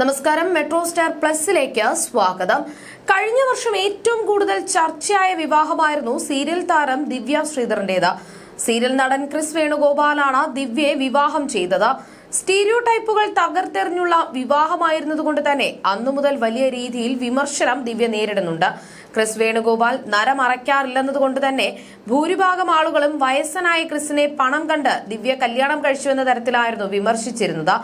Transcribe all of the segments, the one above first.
നമസ്കാരം. Metro star പ്ലസിലേക്ക് സ്വാഗതം. കഴിഞ്ഞ വർഷം ഏറ്റവും കൂടുതൽ ചർച്ചയായ വിവാഹമായിരുന്നു സീരിയൽ താരം ദിവ്യ ശ്രീധറിന്റേത് സീരിയൽ നടൻ ക്രിസ് വേണുഗോപാലാണ് ദിവ്യയെ വിവാഹം ചെയ്തത്. സ്റ്റീരിയോ ടൈപ്പുകൾ തകർത്തെറിഞ്ഞുള്ള വിവാഹമായിരുന്നതുകൊണ്ട് തന്നെ അന്നു മുതൽ വലിയ രീതിയിൽ വിമർശനം ദിവ്യ നേരിടുന്നുണ്ട്. ക്രിസ് വേണുഗോപാൽ നരമറയ്ക്കാറില്ലെന്നതുകൊണ്ട് തന്നെ ഭൂരിഭാഗം ആളുകളും വയസ്സനായ ക്രിസിനെ പണം കണ്ട് ദിവ്യ കല്യാണം കഴിച്ചുവെന്ന തരത്തിലായിരുന്നു വിമർശിച്ചിരുന്നത്.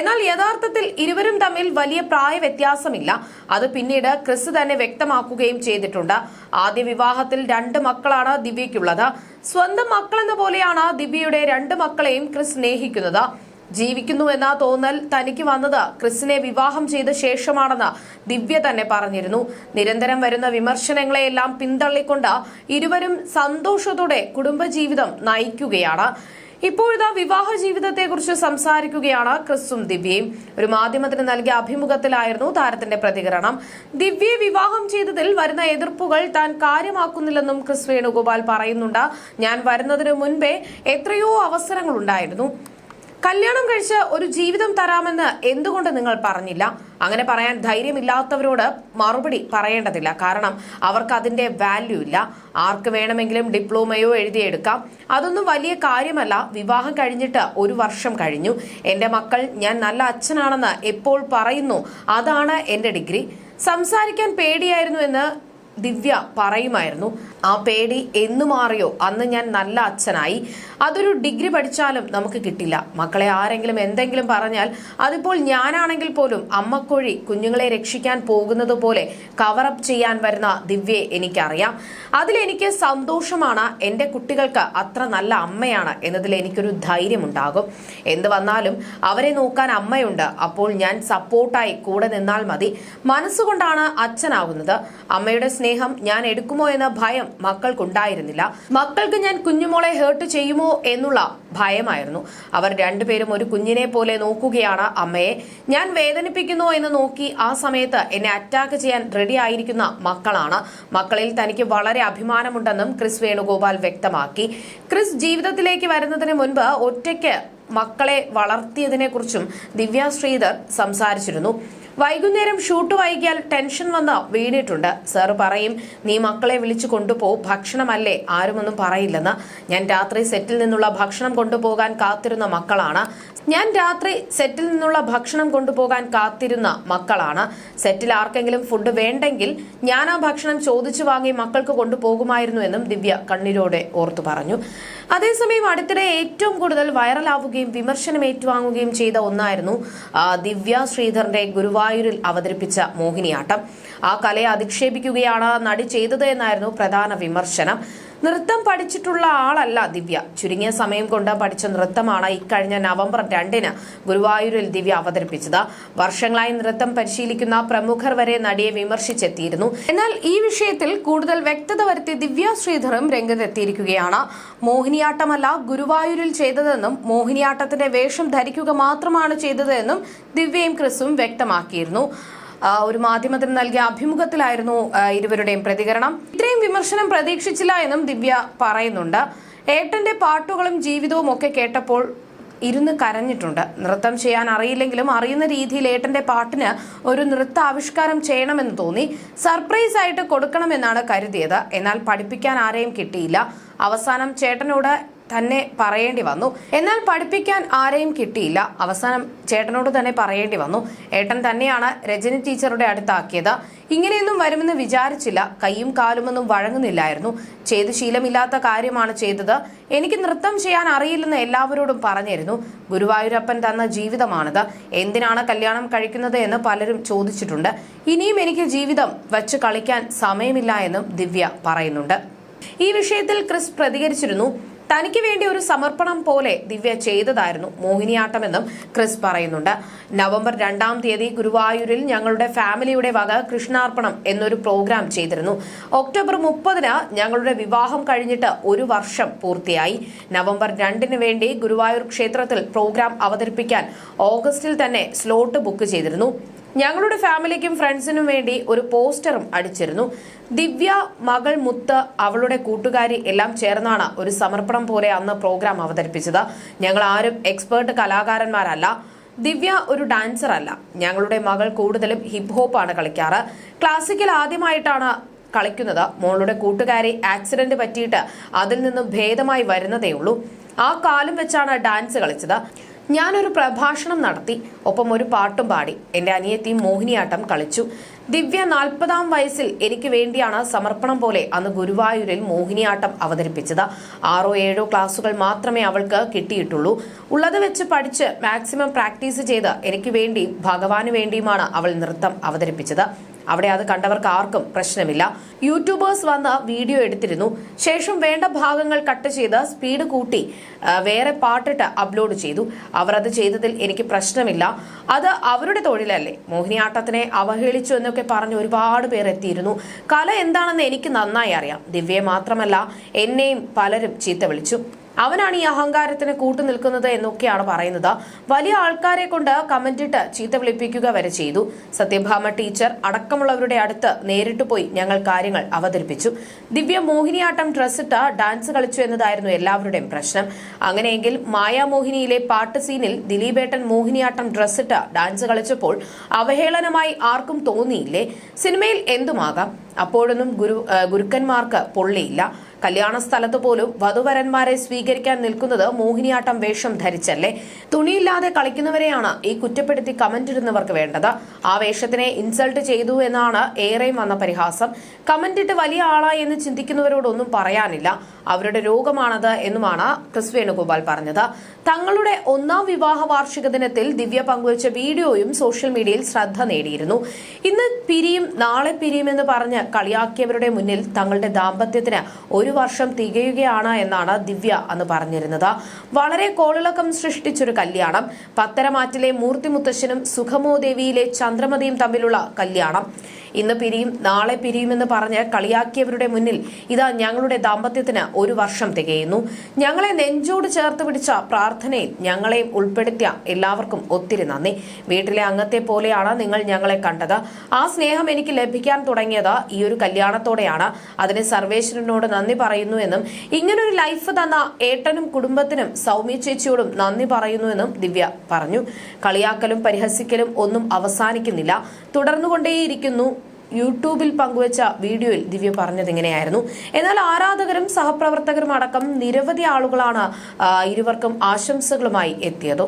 എന്നാൽ യഥാർത്ഥത്തിൽ ഇരുവരും തമ്മിൽ വലിയ പ്രായ വ്യത്യാസമില്ല അത് പിന്നീട് ക്രിസ് തന്നെ വ്യക്തമാക്കുകയും ചെയ്തിട്ടുണ്ട്. ആദ്യ വിവാഹത്തിൽ രണ്ട് മക്കളാണ് ദിവ്യയ്ക്കുള്ളത്. സ്വന്തം മക്കളെന്ന പോലെയാണ് ദിവ്യയുടെ രണ്ട് മക്കളെയും ക്രിസ് സ്നേഹിക്കുന്നത്. ജീവിക്കുന്നു എന്ന തോന്നൽ തനിക്ക് വന്നത് ക്രിസിനെ വിവാഹം ചെയ്ത ശേഷമാണെന്ന് ദിവ്യ തന്നെ പറഞ്ഞിരുന്നു. നിരന്തരം വരുന്ന വിമർശനങ്ങളെയെല്ലാം പിന്തള്ളിക്കൊണ്ട് ഇരുവരും സന്തോഷത്തോടെ കുടുംബജീവിതം നയിക്കുകയാണ്. ഇപ്പോഴിതാ വിവാഹ ജീവിതത്തെക്കുറിച്ച് സംസാരിക്കുകയാണ് ക്രിസും ദിവ്യയും. ഒരു മാധ്യമത്തിന് നൽകിയ അഭിമുഖത്തിലായിരുന്നു താരത്തിന്റെ പ്രതികരണം. ദിവ്യയെ വിവാഹം ചെയ്തതിൽ വരുന്ന എതിർപ്പുകൾ താൻ കാര്യമാക്കുന്നില്ലെന്നും ക്രിസ് വേണുഗോപാൽ പറയുന്നുണ്ട്. ഞാൻ വരുന്നതിന് മുൻപേ എത്രയോ അവസരങ്ങൾ ഉണ്ടായിരുന്നു കല്യാണം കഴിച്ച് ഒരു ജീവിതം തരാമെന്ന് എന്തുകൊണ്ട് നിങ്ങൾ പറഞ്ഞില്ല? അങ്ങനെ പറയാൻ ധൈര്യമില്ലാത്തവരോട് മറുപടി പറയേണ്ടതില്ല. കാരണം അവർക്ക് അതിന്റെ വാല്യൂ ഇല്ല. ആർക്ക് വേണമെങ്കിലും ഡിപ്ലോമയോ എഴുതിയെടുക്കാം. അതൊന്നും വലിയ കാര്യമല്ല. വിവാഹം കഴിഞ്ഞിട്ട് ഒരു വർഷം കഴിഞ്ഞു. എന്റെ മക്കൾ ഞാൻ നല്ല അച്ഛനാണെന്ന് എപ്പോൾ പറയുന്നു? അതാണ് എന്റെ ഡിഗ്രി സംസാരിക്കാൻ പേടിയായിരുന്നു എന്ന് ദിവ്യ പറയുമായിരുന്നു. ആ പേടി എന്നു മാറിയോ? അന്ന് ഞാൻ നല്ല അച്ഛനായി. അതൊരു ഡിഗ്രി പഠിച്ചാലും നമുക്ക് കിട്ടില്ല. മക്കളെ ആരെങ്കിലും എന്തെങ്കിലും പറഞ്ഞാൽ അതിപ്പോൾ ഞാനാണെങ്കിൽ പോലും അമ്മക്കൊഴി കുഞ്ഞുങ്ങളെ രക്ഷിക്കാൻ പോകുന്നത് പോലെ കവറപ്പ് ചെയ്യാൻ വരുന്ന ദിവ്യയെ എനിക്കറിയാം. അതിലെനിക്ക് സന്തോഷമാണ്. എന്റെ കുട്ടികൾക്ക് അത്ര നല്ല അമ്മയാണ് എന്നതിൽ എനിക്കൊരു ധൈര്യമുണ്ടാകും എന്ത് വന്നാലും അവരെ നോക്കാൻ അമ്മയുണ്ട്. അപ്പോൾ ഞാൻ സപ്പോർട്ടായി കൂടെ നിന്നാൽ മതി. മനസ്സുകൊണ്ടാണ് അച്ഛനാകുന്നത് അമ്മയുടെ സ്നേഹം ഞാൻ എടുക്കുമോ എന്ന ഭയം മക്കൾക്കുണ്ടായിരുന്നില്ല. മക്കൾക്ക് ഞാൻ കുഞ്ഞുമോളെ ഹേർട്ട് ചെയ്യുമോ എന്നുള്ള ഭയമായിരുന്നു. അവർ രണ്ടുപേരും ഒരു കുഞ്ഞിനെ പോലെ നോക്കുകയാണ് അമ്മയെ. ഞാൻ വേദനിപ്പിക്കുന്നു എന്ന് നോക്കി ആ സമയത്ത് എന്നെ അറ്റാക്ക് ചെയ്യാൻ റെഡി ആയിരിക്കുന്ന മക്കളാണ്. മക്കളിൽ തനിക്ക് വളരെ അഭിമാനമുണ്ടെന്നും ക്രിസ് വേണുഗോപാൽ വ്യക്തമാക്കി. ക്രിസ് ജീവിതത്തിലേക്ക് വരുന്നതിന് മുൻപ് ഒറ്റയ്ക്ക് മക്കളെ വളർത്തിയതിനെക്കുറിച്ചും ദിവ്യ ശ്രീധർ സംസാരിച്ചിരുന്നു. വൈകുന്നേരം ഷൂട്ട് വൈകിയാൽ ടെൻഷൻ വന്ന് വീണിട്ടുണ്ട്. സാർ പറയും നീ മക്കളെ വിളിച്ചു കൊണ്ടുപോ ഭക്ഷണമല്ലേ? ആരുമൊന്നും പറയില്ലെന്ന്. ഞാൻ രാത്രി സെറ്റിൽ നിന്നുള്ള ഭക്ഷണം കൊണ്ടുപോകാൻ കാത്തിരുന്ന മക്കളാണ്. ഞാൻ രാത്രി സെറ്റിൽ നിന്നുള്ള ഭക്ഷണം കൊണ്ടുപോകാൻ കാത്തിരുന്ന മക്കളാണ്. സെറ്റിൽ ആർക്കെങ്കിലും ഫുഡ് വേണ്ടെങ്കിൽ ഞാൻ ആ ഭക്ഷണം ചോദിച്ചു വാങ്ങി മക്കൾക്ക് കൊണ്ടുപോകുമായിരുന്നു എന്നും ദിവ്യ കണ്ണീരോടെ ഓർത്തു പറഞ്ഞു. അതേസമയം അടുത്തിടെ ഏറ്റവും കൂടുതൽ വൈറലാവുകയും വിമർശനം ഏറ്റുവാങ്ങുകയും ചെയ്ത ഒന്നായിരുന്നു ദിവ്യ ശ്രീധറിന്റെ ഗുരുവായൂരിൽ അവതരിപ്പിച്ച മോഹിനിയാട്ടം. ആ കലയെ അധിക്ഷേപിക്കുകയാണ് നടി ചെയ്തത് എന്നായിരുന്നു പ്രധാന വിമർശനം. നൃത്തം പഠിച്ചിട്ടുള്ള ആളല്ല ദിവ്യ. ചുരുങ്ങിയ സമയം കൊണ്ട് പഠിച്ച നൃത്തമാണ് ഇക്കഴിഞ്ഞ നവംബർ രണ്ടിന് ഗുരുവായൂരിൽ ദിവ്യ അവതരിപ്പിച്ചത്. വർഷങ്ങളായി നൃത്തം പരിശീലിക്കുന്ന പ്രമുഖർ വരെ നടിയെ വിമർശിച്ചെത്തിയിരുന്നു. എന്നാൽ ഈ വിഷയത്തിൽ കൂടുതൽ വ്യക്തത വരുത്തി ദിവ്യ ശ്രീധറും രംഗത്തെത്തിയിരിക്കുകയാണ്. മോഹിനിയാട്ടമല്ല ഗുരുവായൂരിൽ ചെയ്തതെന്നും മോഹിനിയാട്ടത്തിന്റെ വേഷം ധരിക്കുക മാത്രമാണ് ചെയ്തതെന്നും ദിവ്യയും ക്രിസും വ്യക്തമാക്കിയിരുന്നു. ഒരു മാധ്യമത്തിന് നൽകിയ അഭിമുഖത്തിലായിരുന്നു ഇരുവരുടെയും പ്രതികരണം. ഇത്രയും വിമർശനം പ്രതീക്ഷിച്ചില്ല എന്നും ദിവ്യ പറയുന്നുണ്ട്. ഏട്ടന്റെ പാട്ടുകളും ജീവിതവും ഒക്കെ കേട്ടപ്പോൾ ഇരുന്ന് കരഞ്ഞിട്ടുണ്ട്. നൃത്തം ചെയ്യാൻ അറിയില്ലെങ്കിലും അറിയുന്ന രീതിയിൽ ഏട്ടന്റെ പാട്ടിന് ഒരു നൃത്ത ആവിഷ്കാരം ചെയ്യണമെന്ന് തോന്നി. സർപ്രൈസ് ആയിട്ട് കൊടുക്കണമെന്നാണ് കരുതിയത്. എന്നാൽ പഠിപ്പിക്കാൻ ആരെയും കിട്ടിയില്ല. അവസാനം ചേട്ടനോട് തന്നെ പറയേണ്ടി വന്നു. എന്നാൽ പഠിപ്പിക്കാൻ ആരെയും കിട്ടിയില്ല. അവസാനം ചേട്ടനോട് തന്നെ പറയേണ്ടി വന്നു. ഏട്ടൻ തന്നെയാണ് രജനി ടീച്ചറുടെ അടുത്താക്കിയത്. ഇങ്ങനെയൊന്നും വരുമെന്ന് വിചാരിച്ചില്ല. കൈയും കാലുമൊന്നും വഴങ്ങുന്നില്ലായിരുന്നു. ചെയ്ത് ശീലമില്ലാത്ത കാര്യമാണ് ചെയ്തത്. എനിക്ക് നൃത്തം ചെയ്യാൻ അറിയില്ലെന്ന് എല്ലാവരോടും പറഞ്ഞിരുന്നു. ഗുരുവായൂരപ്പൻ തന്ന ജീവിതമാണിത്. എന്തിനാണ് കല്യാണം കഴിക്കുന്നത് എന്ന് പലരും ചോദിച്ചിട്ടുണ്ട്. ഇനിയും എനിക്ക് ജീവിതം വച്ച് കളിക്കാൻ സമയമില്ല എന്നും ദിവ്യ പറയുന്നുണ്ട്. ഈ വിഷയത്തിൽ ക്രിസ് പ്രതികരിച്ചിരുന്നു. തനിക്ക് വേണ്ടി ഒരു സമർപ്പണം പോലെ ദിവ്യ ചെയ്തതായിരുന്നു മോഹിനിയാട്ടമെന്നും ക്രിസ് പറയുന്നുണ്ട്. നവംബർ രണ്ടാം തീയതി ഗുരുവായൂരിൽ ഞങ്ങളുടെ ഫാമിലിയുടെ വക കൃഷ്ണാർപ്പണം എന്നൊരു പ്രോഗ്രാം ചെയ്തിരുന്നു. ഒക്ടോബർ മുപ്പതിന് ഞങ്ങളുടെ വിവാഹം കഴിഞ്ഞിട്ട് ഒരു വർഷം പൂർത്തിയായി. നവംബർ രണ്ടിന് വേണ്ടി ഗുരുവായൂർ ക്ഷേത്രത്തിൽ പ്രോഗ്രാം അവതരിപ്പിക്കാൻ ഓഗസ്റ്റിൽ തന്നെ സ്ലോട്ട് ബുക്ക് ചെയ്തിരുന്നു. ഞങ്ങളുടെ ഫാമിലിക്കും ഫ്രണ്ട്സിനും വേണ്ടി ഒരു പോസ്റ്ററും അടിച്ചിരുന്നു. ദിവ്യ മകൾ മുത്ത് അവളുടെ കൂട്ടുകാരി എല്ലാം ചേർന്നാണ് ഒരു സമർപ്പണം പോലെ അന്ന് പ്രോഗ്രാം അവതരിപ്പിച്ചത്. ഞങ്ങൾ ആരും എക്സ്പേർട്ട് കലാകാരന്മാരല്ല. ദിവ്യ ഒരു ഡാൻസർ അല്ല ഞങ്ങളുടെ മകൾ കൂടുതലും ഹിപ് ഹോപ്പ് ആണ് കളിക്കാറ്. ക്ലാസിക്കൽ ആദ്യമായിട്ടാണ് കളിക്കുന്നത്. മോളുടെ കൂട്ടുകാരി ആക്സിഡന്റ് പറ്റിയിട്ട് അതിൽ നിന്നും ഭേദമായി വരുന്നതേ ഉള്ളൂ ആ കാലം വെച്ചാണ് ഡാൻസ് കളിച്ചത്. ഞാനൊരു പ്രഭാഷണം നടത്തി ഒപ്പം ഒരു പാട്ടും പാടി. എന്റെ അനിയത്തി മോഹിനിയാട്ടം കളിച്ചു. ദിവ്യ നാൽപ്പതാം വയസ്സിൽ എനിക്ക് വേണ്ടിയാണ് സമർപ്പണം പോലെ അന്ന് ഗുരുവായൂരിൽ മോഹിനിയാട്ടം അവതരിപ്പിച്ചത്. ആറോ ഏഴോ ക്ലാസുകൾ മാത്രമേ അവൾക്ക് കിട്ടിയിട്ടുള്ളൂ. ഉള്ളത് വെച്ച് പഠിച്ച് മാക്സിമം പ്രാക്ടീസ് ചെയ്ത് എനിക്ക് വേണ്ടിയും ഭഗവാന് വേണ്ടിയുമാണ് അവൾ നൃത്തം അവതരിപ്പിച്ചത്. അവിടെ അത് കണ്ടവർക്ക് ആർക്കും പ്രശ്നമില്ല. യൂട്യൂബേഴ്സ് വന്ന് വീഡിയോ എടുത്തിരുന്നു. ശേഷം വേണ്ട ഭാഗങ്ങൾ കട്ട് ചെയ്ത് സ്പീഡ് കൂട്ടി വേറെ പാട്ടിട്ട് അപ്ലോഡ് ചെയ്തു. അവർ അത് ചെയ്തതിൽ എനിക്ക് പ്രശ്നമില്ല. അത് അവരുടെ തൊഴിലല്ലേ. മോഹിനിയാട്ടത്തിനെ അവഹേളിച്ചു എന്നൊക്കെ പറഞ്ഞ് ഒരുപാട് പേർ എത്തിയിരുന്നു. കല എന്താണെന്ന് എനിക്ക് നന്നായി അറിയാം. ദിവ്യയെ മാത്രമല്ല എന്നെയും പലരും ചീത്ത വിളിച്ചു. അവനാണ് ഈ അഹങ്കാരത്തിന് കൂട്ടു നിൽക്കുന്നത് എന്നൊക്കെയാണ് പറയുന്നത്. വലിയ ആൾക്കാരെ കൊണ്ട് കമന്റിട്ട് ചീത്ത വിളിപ്പിക്കുക വരെ ചെയ്തു. സത്യഭാമ ടീച്ചർ അടക്കമുള്ളവരുടെ അടുത്ത് നേരിട്ട് പോയി ഞങ്ങൾ കാര്യങ്ങൾ അവതരിപ്പിച്ചു. ദിവ്യ മോഹിനിയാട്ടം ഡ്രസ്സിട്ട് ഡാൻസ് കളിച്ചു എന്നതായിരുന്നു എല്ലാവരുടെയും പ്രശ്നം. അങ്ങനെയെങ്കിൽ മായാമോഹിനിയിലെ പാട്ട് സീനിൽ ദിലീപേട്ടൻ മോഹിനിയാട്ടം ഡ്രസ്സിട്ട് ഡാൻസ് കളിച്ചപ്പോൾ അവഹേളനമായി ആർക്കും തോന്നിയില്ലേ? സിനിമയിൽ എന്തുമാകാം? അപ്പോഴൊന്നും ഗുരു ഗുരുക്കന്മാർക്ക് പൊള്ളിയില്ല. കല്യാണ സ്ഥലത്ത് പോലും വധുവരന്മാരെ സ്വീകരിക്കാൻ നിൽക്കുന്നത് മോഹിനിയാട്ടം വേഷം ധരിച്ചല്ലേ? തുണിയില്ലാതെ കളിക്കുന്നവരെയാണ് ഈ കുറ്റപ്പെടുത്തി കമന്റ് ഇടുന്നവർക്ക് വേണ്ടത്. ആ വേഷത്തിനെ ഇൻസൾട്ട് ചെയ്തു എന്നാണ് ഏറെയും വന്ന പരിഹാസം. കമന്റ് ഇട്ട് വലിയ ആളായി എന്ന് ചിന്തിക്കുന്നവരോടൊന്നും പറയാനില്ല. അവരുടെ രോഗമാണത് എന്നുമാണ് ക്രിസ് വേണുഗോപാൽ പറഞ്ഞത്. തങ്ങളുടെ ഒന്നാം വിവാഹ വാർഷിക ദിനത്തിൽ ദിവ്യ പങ്കുവച്ച വീഡിയോയും സോഷ്യൽ മീഡിയയിൽ ശ്രദ്ധ നേടിയിരുന്നു. ഇന്ന് പിരിയും നാളെ പിരിയുമെന്ന് പറഞ്ഞ് കളിയാക്കിയവരുടെ മുന്നിൽ തങ്ങളുടെ ദാമ്പത്യത്തിന് ഒരു വർഷം തികയുകയാണ് എന്നാണ് ദിവ്യ അന്ന് പറഞ്ഞിരുന്നത്. വളരെ കോളിളക്കം സൃഷ്ടിച്ചൊരു കല്യാണം. പത്തരമാറ്റിലെ മൂർത്തിമുത്തശ്ശനും സുഖമോദേവിയിലെ ചന്ദ്രമതിയും തമ്മിലുള്ള കല്യാണം. ഇന്ന് പിരിയും നാളെ പിരിയുമെന്ന് പറഞ്ഞ് കളിയാക്കിയവരുടെ മുന്നിൽ ഇതാ ഞങ്ങളുടെ ദാമ്പത്യത്തിന് ഒരു വർഷം തികയുന്നു. ഞങ്ങളെ നെഞ്ചോട് ചേർത്ത് പിടിച്ച പ്രാർത്ഥനയിൽ ഞങ്ങളെയും ഉൾപ്പെടുത്തിയ എല്ലാവർക്കും ഒത്തിരി നന്ദി. വീട്ടിലെ അംഗത്തെ പോലെയാണ് നിങ്ങൾ ഞങ്ങളെ കണ്ടത്. ആ സ്നേഹം എനിക്ക് ലഭിക്കാൻ തുടങ്ങിയത് ഈ ഒരു കല്യാണത്തോടെയാണ്. അതിന് സർവേശ്വരനോട് നന്ദി പറയുന്നു എന്നും ഇങ്ങനൊരു ലൈഫ് തന്ന ഏട്ടനും കുടുംബത്തിനും സൗമ്യ ചേച്ചിയോടും നന്ദി പറയുന്നുവെന്നും ദിവ്യ പറഞ്ഞു. കളിയാക്കലും പരിഹസിക്കലും ഒന്നും അവസാനിക്കുന്നില്ല. തുടർന്നുകൊണ്ടേയിരിക്കുന്നു. യൂട്യൂബിൽ പങ്കുവച്ച വീഡിയോയിൽ ദിവ്യ പറഞ്ഞത് ഇങ്ങനെയായിരുന്നു. എന്നാൽ ആരാധകരും സഹപ്രവർത്തകരും അടക്കം നിരവധി ആളുകളാണ് ഇരുവർക്കും ആശംസകളുമായി എത്തിയത്.